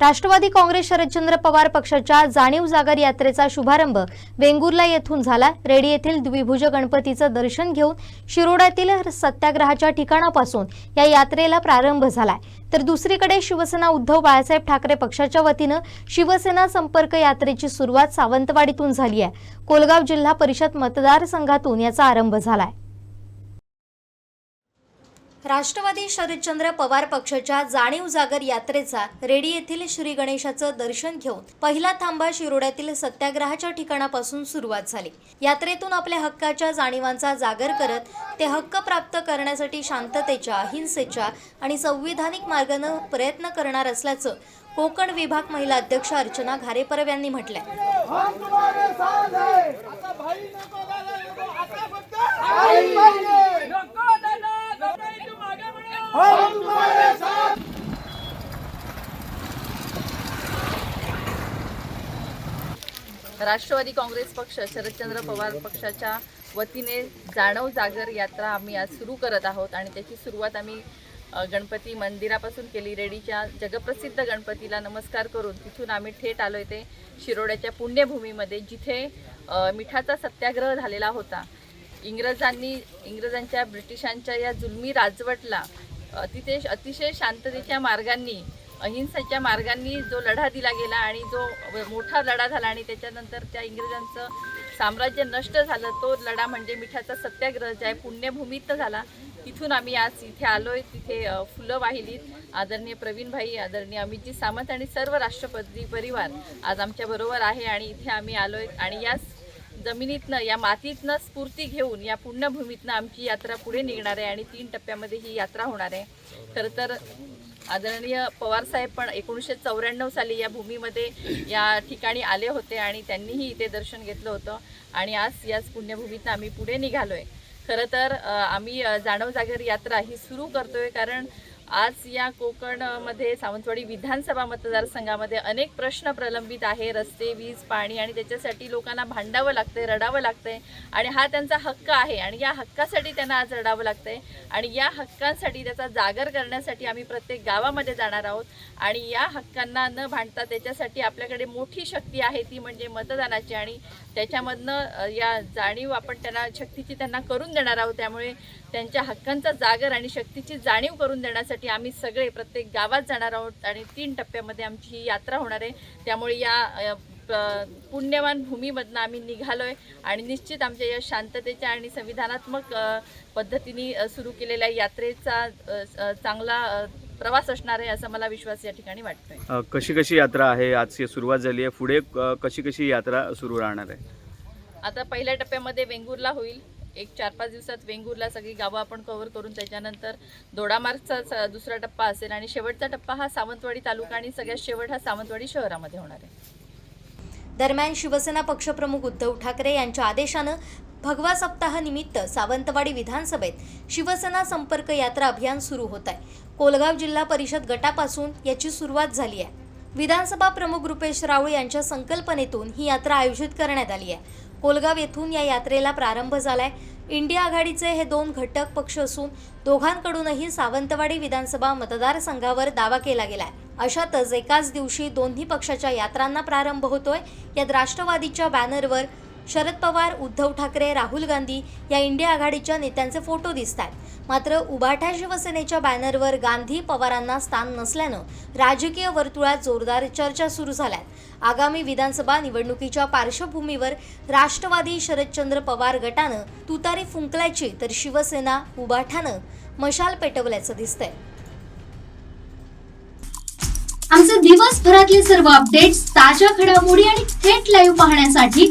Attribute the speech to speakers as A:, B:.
A: राष्ट्रवादी काँग्रेस शरदचंद्र पवार पक्षाच्या जाणीव जागर यात्रेचा शुभारंभ वेंगुर्ला येथून झाला. रेडी येथील द्विभुज गणपतीचं दर्शन घेऊन शिरोड्यातील सत्याग्रहाच्या ठिकाणापासून या यात्रेला प्रारंभ झालाय. तर दुसरीकडे शिवसेना उद्धव बाळासाहेब ठाकरे पक्षाच्या वतीनं शिवसेना संपर्क यात्रेची सुरुवात सावंतवाडीतून झाली आहे. कोलगाव जिल्हा परिषद मतदारसंघातून याचा आरंभ झालाय. राष्ट्रवादी शरदचंद्र पवार पक्षाच्या जाणीव जागर यात्रेचा रेडी येथील श्री गणेशाचं दर्शन घेऊन पहिला थांबा शिरोड्यातील सत्याग्रहाच्या ठिकाणापासून सुरुवात झाली. यात्रेतून आपल्या हक्काच्या जाणीवांचा जागर करत ते हक्क प्राप्त करण्यासाठी शांततेच्या अहिंसेच्या आणि संविधानिक मार्गानं प्रयत्न करणार असल्याचं कोकण विभाग महिला अध्यक्ष अर्चना घारेपरव यांनी म्हटलंय.
B: राष्ट्रवादी काँग्रेस पक्ष शरदचंद्र पवार पक्षाच्या वतीने जाणव जागर यात्रा आम्ही आज सुरू करत आहोत आणि त्याची सुरुवात आम्ही गणपती मंदिरापासून केली. रेडीच्या जगप्रसिद्ध गणपतीला नमस्कार करून तिथून आम्ही थेट आलो ते शिरोड्याच्या पुण्यभूमीमध्ये जिथे मिठाचा सत्याग्रह झालेला होता. इंग्रजांनी इंग्रजांच्या ब्रिटिशांच्या या जुलमी राजवटला अ, तिथे अतिशय शांततेच्या मार्गांनी अहिंसेच्या मार्गांनी जो लढा दिला गेला आणि जो मोठा लढा झाला आणि त्याच्यानंतर त्या इंग्रजांचं साम्राज्य नष्ट झालं तो लढा म्हणजे मिठाचा सत्याग्रह जे आहे. पुण्यभूमीत झाला. तिथून आम्ही आज इथे आलोय. तिथे फुलं वाहिलीत. आदरणीय प्रवीणभाई आदरणीय अमितजी सामंत आणि सर्व राष्ट्रपती परिवार आज आमच्या बरोबर आहे आणि इथे आम्ही आलोय. आणि या जमिनीतनं या मातीतनं स्फूर्ती घेऊन या पुण्यभूमीतनं आमची यात्रा पुढे निघणार आहे आणि तीन टप्प्यामध्ये ही यात्रा होणार आहे. खरं तर आदरणीय पवारसाहेब पण एकोणीसशे चौऱ्याण्णव साली या भूमीमध्ये या ठिकाणी आले होते आणि त्यांनीही इथे दर्शन घेतलं होतं. आणि आज याच पुण्यभूमीतनं आम्ही पुढे निघालोय. खरं तर आम्ही जाणव जागर यात्रा ही सुरू करतोय कारण आज या कोकणमध्ये सावंतवाडी विधानसभा मतदारसंघामध्ये अनेक प्रश्न प्रलंबित आहे. रस्ते वीज पाणी आणि त्याच्यासाठी लोकांना भांडावं लागतंय रडावं लागतंय आणि हा त्यांचा हक्क आहे आणि या हक्कासाठी त्यांना आज रडावं लागतंय आणि या हक्कांसाठी त्याचा जागर करण्यासाठी आम्ही प्रत्येक गावामध्ये जाणार आहोत आणि या हक्कांना न भांडता त्याच्यासाठी आपल्याकडे मोठी शक्ती आहे ती म्हणजे मतदानाची आणि त्याच्यामधनं या जाणीव आपण त्यांना शक्तीची त्यांना करून देणार आहोत. त्यामुळे त्यांच्या हक्कांचा जागर आणि शक्तीची जाणीव करून देण्यासाठी आम्ही सगळे प्रत्येक गावात जाणार आहोत आणि तीन टप्प्यामध्ये आमची ही यात्रा होणार आहे. त्यामुळे या पुण्यवान भूमीमधनं आम्ही निघालोय आणि निश्चित आमच्या या शांततेच्या आणि संविधानात्मक पद्धतीने सुरू केलेल्या यात्रेचा चांगला प्रवास असणार आहे असा मला विश्वास या ठिकाणी वाटतोय.
C: कशी कशी यात्रा आहे? आजची सुरुवात झाली आहे. पुढे कशी कशी यात्रा सुरू राहणार आहे?
B: आता पहिल्या टप्प्यामध्ये वेंगुर्ला होईल. एक चार पाच दिवसात वेंगूरला सगळी गावं आपण कव्हर करून त्याच्यानंतर दोडामार्गचा दुसरा टप्पा असेल आणि शेवटचा टप्पा हा सावंतवाडी तालुका आणि सगळ्यात शेवट हा सावंतवाडी शहरामध्ये होणार आहे.
A: दरम्यान शिवसेना पक्षप्रमुख उद्धव ठाकरे यांच्या आदेशानं भगवा सप्ताहानिमित्त सावंतवाडी विधानसभेत शिवसेना संपर्क यात्रा अभियान सुरू होत आहे. कोलगाव जिल्हा परिषद गटापासून याची सुरुवात झाली आहे. विधानसभा प्रमुख रुपेश राऊळ यांच्या संकल्पनेतून ही यात्रा आयोजित करण्यात आली आहे. कोलगाव येथून या यात्रेला प्रारंभ झालाय. इंडिया आघाडीचे हे दोन घटक पक्ष असून दोघांकडूनही सावंतवाडी विधानसभा मतदारसंघावर दावा केला गेलाय. अशातच एकाच दिवशी दोन्ही पक्षाच्या यात्रांना प्रारंभ होतोय. यात राष्ट्रवादीच्या बॅनरवर शरद पवार उद्धव ठाकरे राहुल गांधी या इंडिया आघाडीच्या नेत्यांचे फोटो दिसत आहेत मात्र उभाठा शिवसेनेच्या बॅनरवर गांधी पवारांना स्थान नसल्यानं राजकीय वर्तुळात जोरदार चर्चा सुरू झाल्यात. आगामी विधानसभा निवडणुकीच्या पार्श्वभूमीवर राष्ट्रवादी शरदचंद्र पवार गटानं तुतारी फुंकल्याची तर शिवसेना उभाठ्यानं मशाल पेटवल्याचं दिसतंय.
D: आमचे दिवसभरातले सर्व अपडेट्स ताज्या घडामोडी आणि थेट लाईव्ह पाहण्यासाठी